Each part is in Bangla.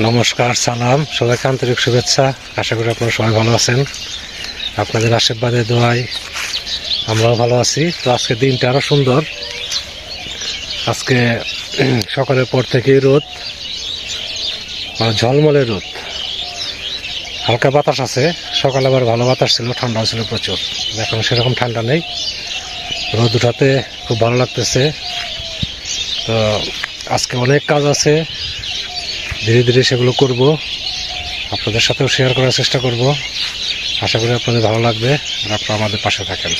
নমস্কার, সালাম, সবাইকে আন্তরিক শুভেচ্ছা। আশা করি আপনারা সবাই ভালো আছেন। আপনাদের আশীর্বাদে, দোয়ায় আমরাও ভালো আছি। তো আজকে দিনটা আরও সুন্দর। আজকে সকালের পর থেকেই রোদ মানে ঝলমলে রোদ। হালকা বাতাস আছে, সকালে আবার ভালো বাতাস ছিল ঠান্ডাও ছিল প্রচুর। এখন সেরকম ঠান্ডা নেই। রোদ উঠাতে খুব ভালো লাগতেছে। তো আজকে অনেক কাজ আছে ধীরে ধীরে সেগুলো করব। আপনাদের সাথেও শেয়ার করার চেষ্টা করব। আশা করি আপনাদের ভালো লাগবে আর আপনারা আমাদের পাশে থাকেন।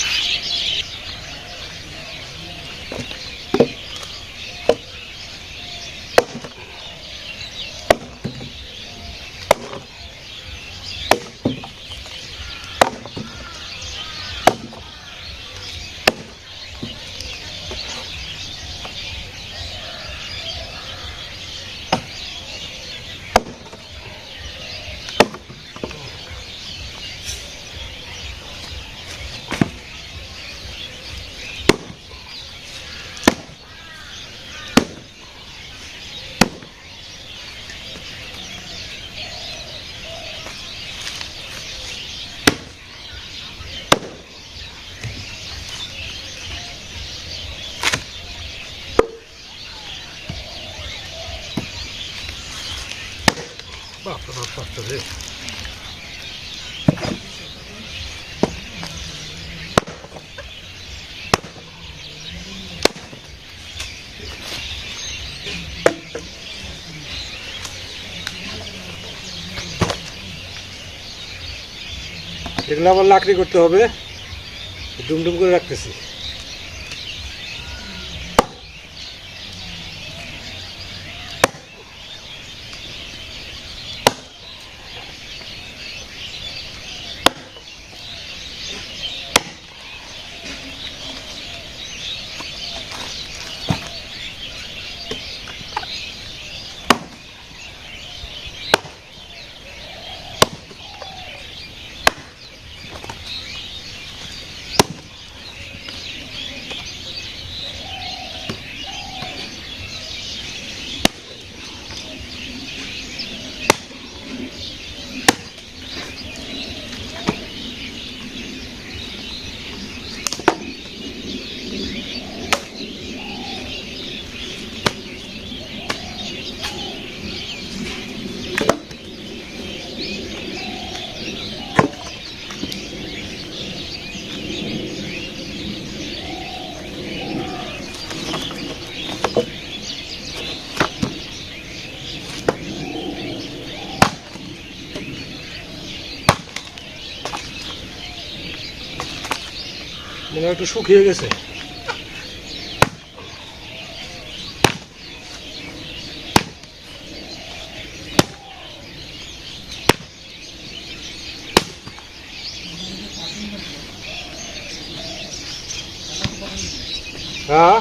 এগুলো আবার লাকড়ি করতে হবে। ডুমডুম করে রাখতেছি। হয় একটু শুকিয়ে গেছে। হ্যাঁ?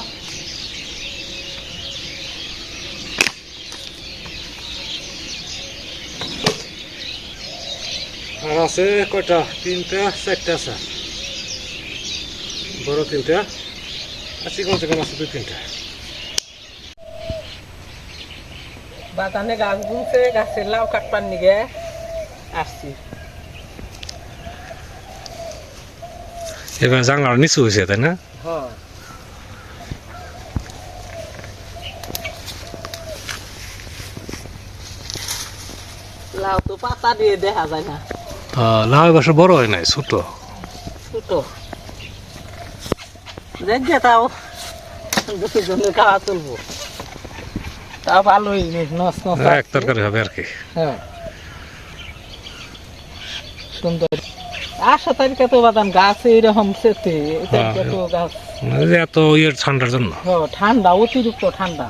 আর আছে কয়টা? তিনটা চারটা আছে। বড় তিনটা আর চিকন চিকন আছে দুই তিনটা। বাগানে গাছ বুনছে গাছের লাউ কাটবার নিগে আসছি। এবার জানলার নিচু হয়েছে তাই না? হ্যাঁ। লাউ তো পাতা দিয়ে দেখা যায় না। লাউ এবার বড় হয় নাই ছোট। ছোট। দেখবে তাও খাওয়া তা ভালোই নস নস এক তরকারি হবে আর কি। হ্যাঁ। সুন্দর। আশা তারিখে তো বাদাম গাছ এইরকম সেতে হ্যাঁ, গাছ। এত ইয়ে ঠান্ডার জন্য। ঠান্ডা অতিরিক্ত ঠান্ডা।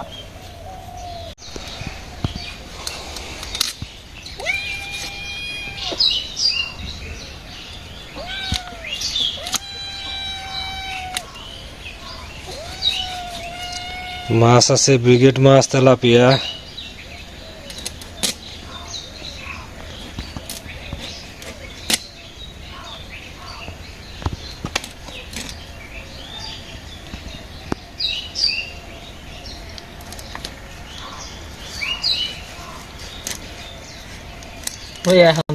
মাছ আছে ব্রিগেড মাছ তেলাপিয়া ওই এখন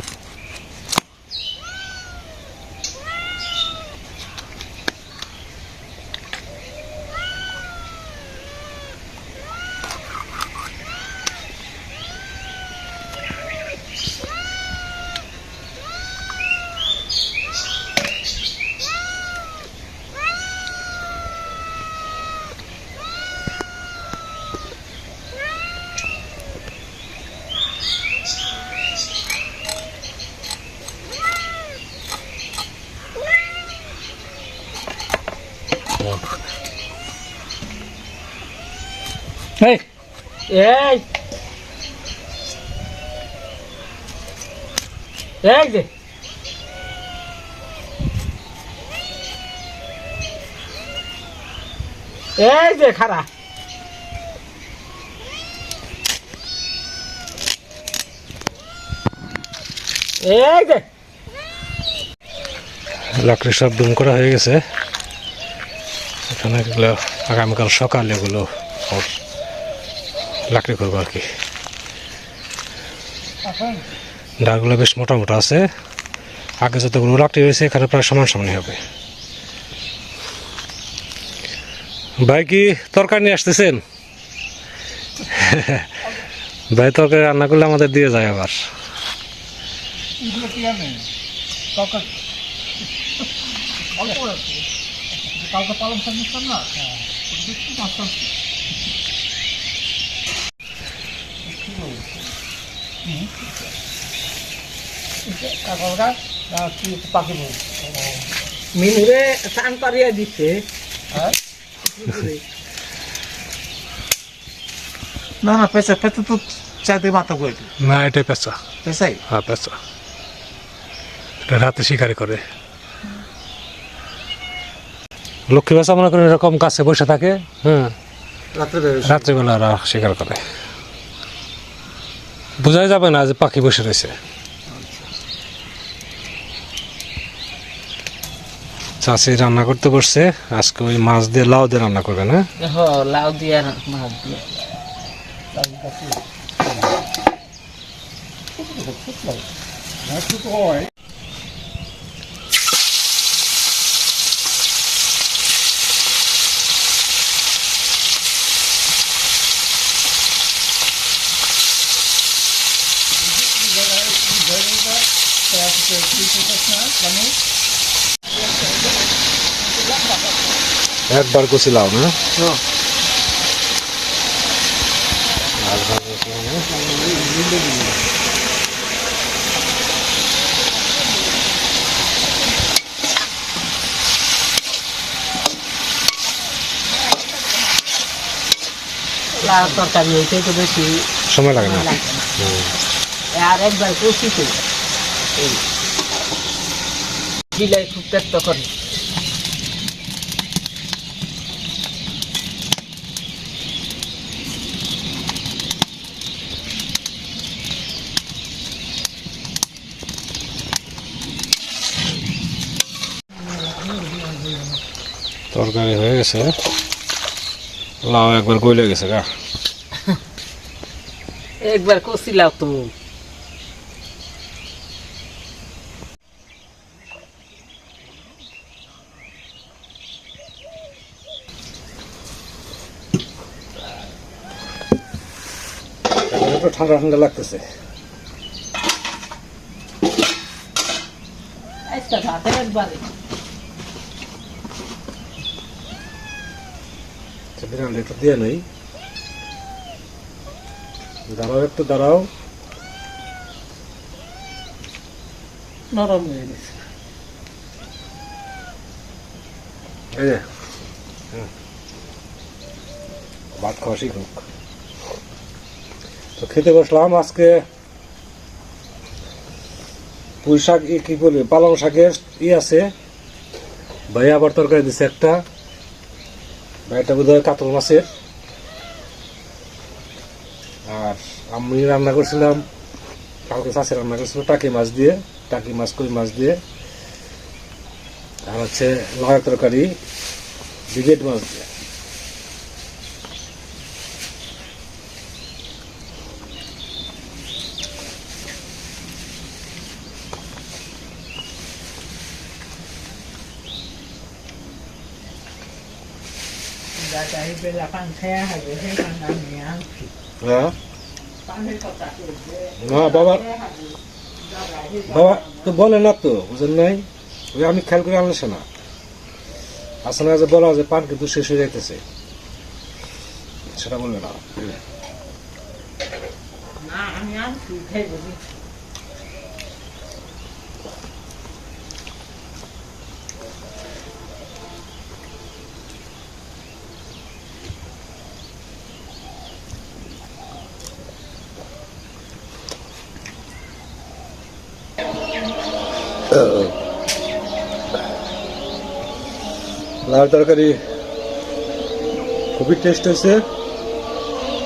এই। এই। এই যে। এই যে খারা এই যে। লাকড়ি সব দুম করা হয়ে গেছে। এখানে এগুলো আগামীকাল সকালে এগুলো লাকড়ি করব আর কি। ডালগুলো বেশ মোটা মোটা আছে। আগে যতগুলো লাকড়ি হয়েছে এখানে প্রায় সমান সমানই হবে। ভাই কি তরকারি নিয়ে আসতেছেন? ভাই তরকারি রান্না করলে আমাদের দিয়ে যায় আবার। কালকে পালন করতাম না মিনুরে চান করিয়া দিচ্ছে না না পেঁচা পেঁচা তো চাইতে মাথা বইটি না এটাই পেঁচা। পেঁচাই? হ্যাঁ পেঁচা। এটা রাতে শিকারি করে। লক্ষ্মী পেঁচা মনে করেন এরকম কাছে বসে থাকে হ্যাঁ? রাত্রে রাত্রিবেলা ওরা শিকার করে। বোঝাই যাবে না যে পাখি বসে রয়েছে। চাষি রান্না করতে বসছে। আজকে ওই মাছ দিয়ে লাউ দিয়ে রান্না করবে না? লাউ দিয়ে মাছ দিয়ে। একবার কুচি লাউ না? লাউ তরকারি হইতে তো বেশি সময় লাগে না। লাগে না। আর একবার কষিতে। এই গিলাই খুব করে। তরকারি হয়ে গেছে। লাউ একবার গইলে গেছে গা। একবার কষি লাও তো। একটু ঠান্ডা ঠান্ডা লাগতেছে। আচ্ছা একটু দিয়ে নেই। দাঁড়াও একটু দাঁড়াও। নরম হয়ে গেছে। এই যে ভাত খাওয়া শিখুক। তো খেতে বসলাম আজকে। পুঁই শাক কি বলি, পালং শাকের ই আছে। ভাই আবার তরকারি দিছে একটা। ভাইটা বোধ হয় কাতল মাছের। আর আমি রান্না করছিলাম, কালকে চাষে রান্না করছিল টাকি মাছ দিয়ে, টাকি মাছ, কই মাছ দিয়ে। আর হচ্ছে লাউ তরকারি ব্রিগেড মাছ দিয়ে টাকা হিসেবে পান খেয়া হবে সেই পান আমি আনছি হ্যাঁ না বাবা বাবা তো বলে না তো বুঝেন নাই? ওই আমি খেয়াল করে আনলে না আসলে যে বলা যে পান কিন্তু শেষ হয়ে যাইতেছে। সেটা বলবে না না আমি আনছি লাউ তরকারি খুবই টেস্ট হয়েছে।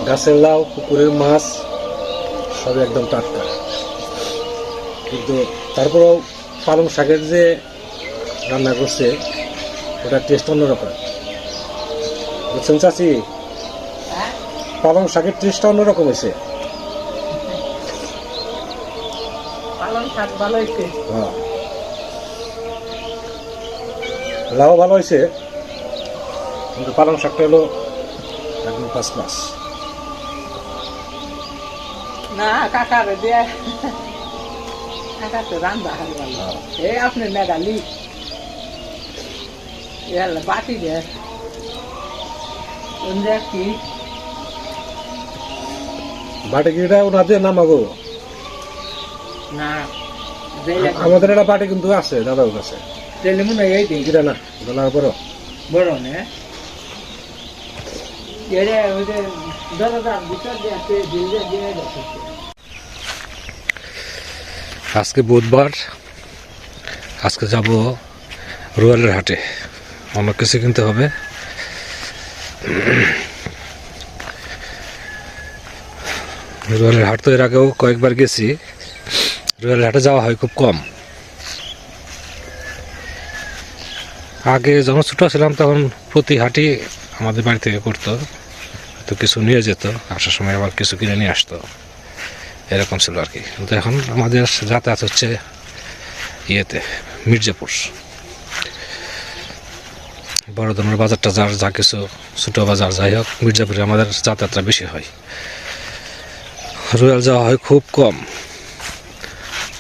গাছের লাউ পুকুরের মাছ সব একদম টাটকা। কিন্তু তারপরেও পালং শাকের যে রান্না করছে ওটার টেস্ট অন্যরকম। বুঝছেন চাচি? হ্যাঁ? পালং শাকের টেস্টটা অন্যরকম হয়েছে। পালন শাক ভালো হয়েছে হ্যাঁ। লাউ ভালো হয়েছে কিন্তু পালং শাকটা হলো একদম ফার্স্ট ক্লাস না কাকার দিয়ে। কাকা তো রান্দা হার ভালো। এই আপনি মেঘালি এলা বাটি দে। ওন্দে কি? বাটি কিটা ওনাদের নামাগো না আমাদের একটা বাটি কিন্তু আছে দাদার কাছে। তেলে মনে হয় এই দিন কিটা না বলার পরও বড় নে এরে ওই যে দাদা ভিতর দিয়ে আছে দিল দিয়ে দিয়ে দেখছে আজকে বুধবার আজকে যাব রুয়ালের হাটে অনেক কিছু কিনতে হবে রুয়ালের হাট তো এর আগেও কয়েকবার গেছি রুয়ালের হাটে যাওয়া হয় খুব কম আগে যখন ছোটো ছিলাম তখন প্রতি হাটই আমাদের বাড়ি থেকে করতো, তো কিছু নিয়ে যেত, আসার সময় আবার কিছু কিনে নিয়ে আসতো। এরকম ছিল আর কি। কিন্তু এখন আমাদের যাতায়াত হচ্ছে ইয়েতে, মির্জাপুর। বড় ধরনের বাজার টাজার যা কিছু, ছোটো বাজার যাই হোক, মির্জাপুরে আমাদের যাতায়াতটা বেশি হয়। রয়্যাল যাওয়া হয় খুব কম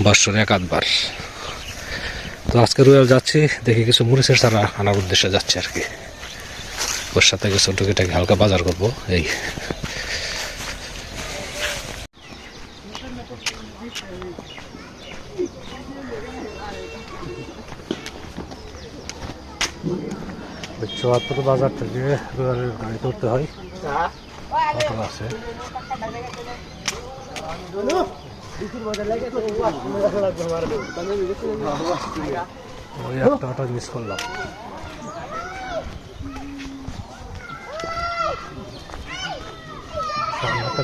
বৎসরে এক আধবার। তো আজকে রয়্যাল যাচ্ছি, দেখি কিছু মরিচের চারা আনার উদ্দেশ্যে যাচ্ছি আর কি। ওর সাথে কিছু টুকিটাকি হালকা বাজার করব, এই। চুয়াত্তর বাজার থেকে রুয়ালের গাড়ি ধরতে হয়। আছে। ওই একটা মিস করলাম।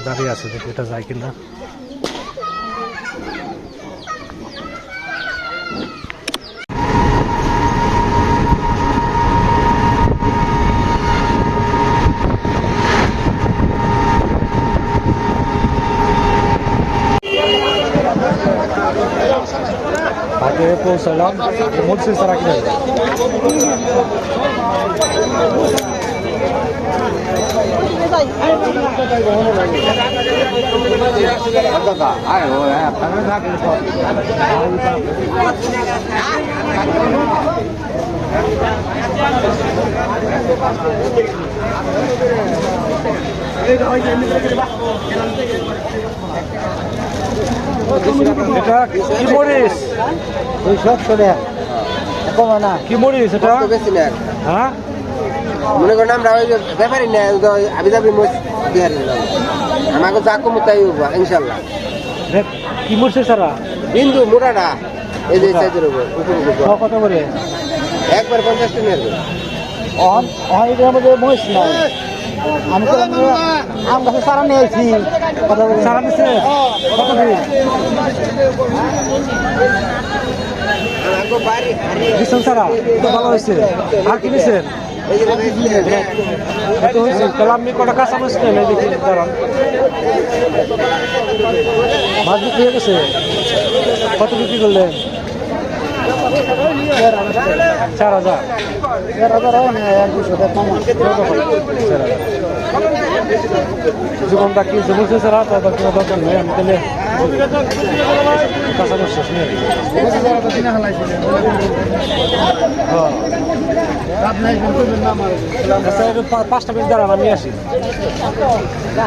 দাঁড়িয়ে আছে দেখি এটা যায় কিনা। পৌঁছালাম মসজিদ সারা কিনে এটা কি মরিচ? সব চলে কমে না কি মরিচ এটা? হ্যাঁ? মনে করেন আমরা ওই ব্যাপারই না আবি যাবি দিলাম আমাকে যা কমু তাই ইনশাল্লাহ কি মরিচ সারা বিন্দু মোটাটা এই যে সাইজের উপর কত করে? একবার পঞ্চাশ টাকা অন অন এর মধ্যে মহিষ নাই। আমি তো আম গাছে সারা নিয়েছি। সারা দিচ্ছে কত দিচ্ছেন সারা তো ভালো হয়েছে। আর কি দিচ্ছেন তাহলে আপনি কটা কাঁচা মরিচ নেন এই দেখি দাঁড়ান। মাছ বিক্রি হয়ে গেছে। কত বিক্রি করলেন? চার হাজার। জীবনটা কি জমছে স্যার তারপর কোনো দরকার নেই আমি তাহলে কাঁচামরিচ শেষ নেই পাঁচটা মিনিট দাঁড়ান আমি আসি কাঁচা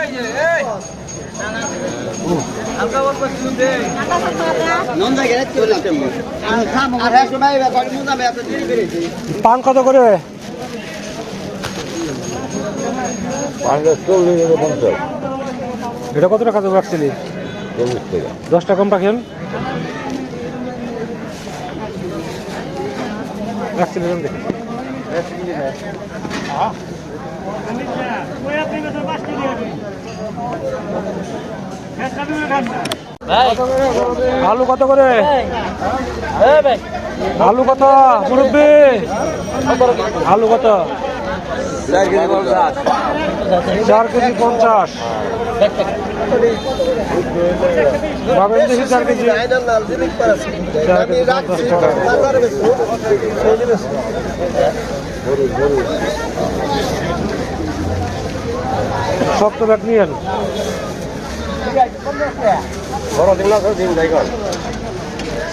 পান কত করে এটা কত টাকা রাখছিলি? দশ টাকা কম রাখেন। রাখছিলি দেখি আলু কত করে? আলু কত? মুরব্বী। আলু কত? চার কেজি পঞ্চাশ। ভাবেন দেখি চার কেজি। চার কেজি পঞ্চাশ টাকা সব তো ব্যাগ নিয়েন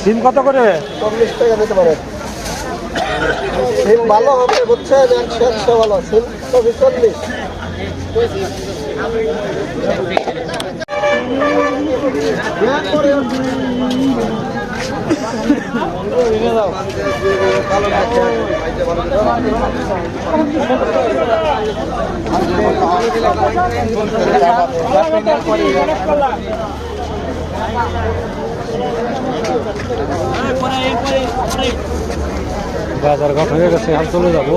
সিম কত করে? চল্লিশ টাকা দিতে পারে। সিম ভালো হবে একশো একশো ভালো। সিম চল্লিশ। চল্লিশ বাজার ঘাট হয়ে গেছে হাল চলে যাব।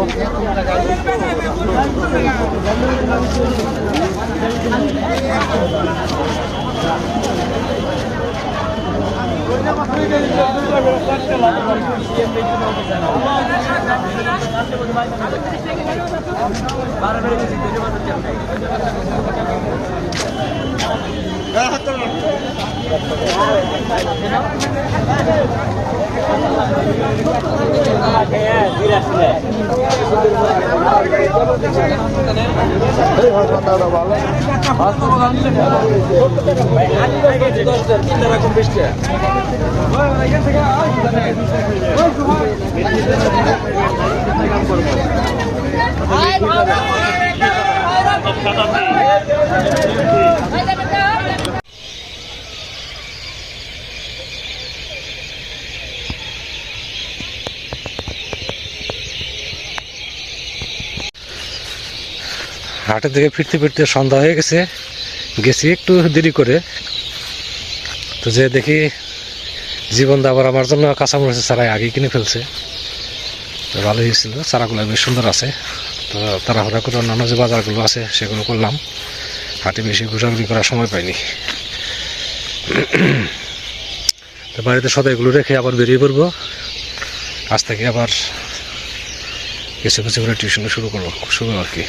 Hai, hai, hai. হাটের দিকে ফিরতে ফিরতে সন্ধ্যা হয়ে গেছে। গেছি একটু দেরি করে। তো যে দেখি জীবন আবার আমার জন্য কাঁচামরিচের চারাই আগে কিনে ফেলছে। তো ভালোই হয়েছিল, চারাগুলো বেশ সুন্দর আছে। তো তাড়াহুড়া করে অন্যান্য যে বাজারগুলো আছে, সেগুলো করলাম। হাটে বেশি ঘোরাঘুরি করার সময় পাইনি। তো বাড়িতে সদাইগুলো রেখে আবার বেরিয়ে পড়ব। আজ থেকে আবার কিছু কিছু করে টিউশন শুরু করব, শুরু আর কি।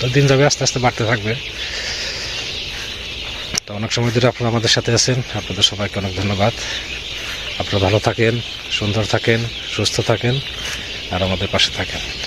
তো দিন যাবে, আস্তে আস্তে বাড়তে থাকবে। তো অনেক সময় ধরে আপনারা আমাদের সাথে আছেন। আপনাদের সবাইকে অনেক ধন্যবাদ। আপনারা ভালো থাকেন, সুন্দর থাকেন, সুস্থ থাকেন, আর আমাদের পাশে থাকেন।